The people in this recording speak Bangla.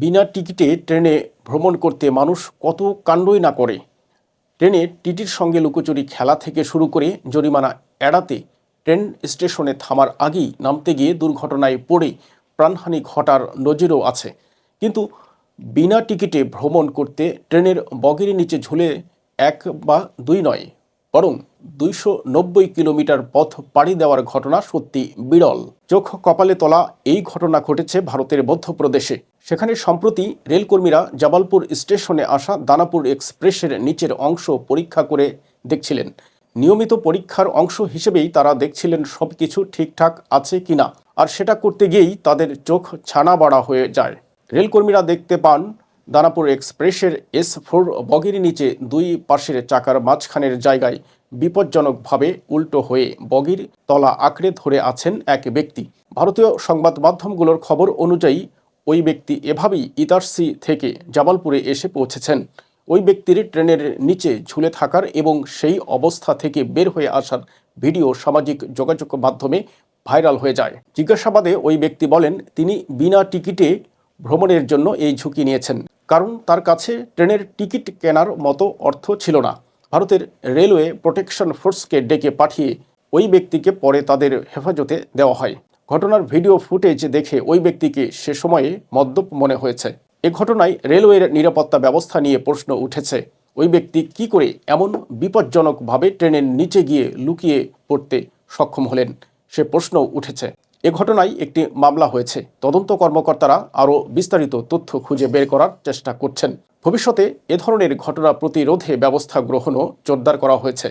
বিনা টিকিটে ট্রেনে ভ্রমণ করতে মানুষ কত কাণ্ডই না করে। ট্রেনে টিটির সঙ্গে লুকোচুরি খেলা থেকে শুরু করে জরিমানা এড়াতে ট্রেন স্টেশনে থামার আগেই নামতে গিয়ে দুর্ঘটনায় পড়ে প্রাণহানি ঘটার নজিরও আছে। কিন্তু বিনা টিকিটে ভ্রমণ করতে ট্রেনের বগির নিচে ঝুলে এক বা দুই নয়, বরং দুইশো নব্বই কিলোমিটার পথ পাড়ি দেওয়ার ঘটনা সত্যি বিরল। চোখ কপালে তোলা এই ঘটনা ঘটেছে ভারতের মধ্যপ্রদেশে। সেখানে সম্প্রতি রেলকর্মীরা জাবালপুর স্টেশনে আসা দানাপুর এক্সপ্রেসের নিচের অংশ পরীক্ষা করে দেখছিলেন। নিয়মিত পরীক্ষার অংশ হিসেবেই তারা দেখছিলেন সবকিছু ঠিকঠাক আছে কিনা। আর সেটা করতে গিয়েই তাদের চোখ ছানা বাড়া হয়ে যায়। রেলকর্মীরা দেখতে পান দানাপুর এক্সপ্রেসের এস ফোর বগির নিচে দুই পাশের চাকার মাঝখানের জায়গায় বিপজ্জনকভাবে উল্টো হয়ে বগির তলা আঁকড়ে ধরে আছেন এক ব্যক্তি। ভারতীয় সংবাদ মাধ্যমগুলোর খবর অনুযায়ী, ওই ব্যক্তি এভাবেই ইতারসি থেকে জামালপুরে এসে পৌঁছেছেন। ওই ব্যক্তির ট্রেনের নিচে ঝুলে থাকার এবং সেই অবস্থা থেকে বের হয়ে আসার ভিডিও সামাজিক যোগাযোগ মাধ্যমে ভাইরাল হয়ে যায়। জিজ্ঞাসাবাদে ওই ব্যক্তি বলেন, তিনি বিনা টিকিটে ভ্রমণের জন্য এই ঝুঁকি নিয়েছেন। কারণ তার কাছে ট্রেনের টিকিট কেনার মতো অর্থ ছিল না। ভারতের রেলওয়ে প্রোটেকশন ফোর্সকে ডেকে পাঠিয়ে ওই ব্যক্তিকে পরে তাদের হেফাজতে দেওয়া হয়। ঘটনার ভিডিও ফুটেজ দেখে ওই ব্যক্তিকে সে সময়ে মদ্যপ মনে হয়েছে। এ ঘটনায় রেলওয়ের নিরাপত্তা ব্যবস্থা নিয়ে প্রশ্ন উঠেছে, ওই ব্যক্তি কি করে এমন বিপজ্জনকভাবে ট্রেনের নিচে গিয়ে লুকিয়ে পড়তে সক্ষম হলেন? সে প্রশ্ন উঠেছে। এ ঘটনায় একটি মামলা হয়েছে। তদন্ত কর্মকর্তারা আরও বিস্তারিত তথ্য খুঁজে বের করার চেষ্টা করছেন। ভবিষ্যতে এ ধরনের ঘটনা প্রতিরোধে ব্যবস্থা গ্রহণও জোরদার করা হয়েছে।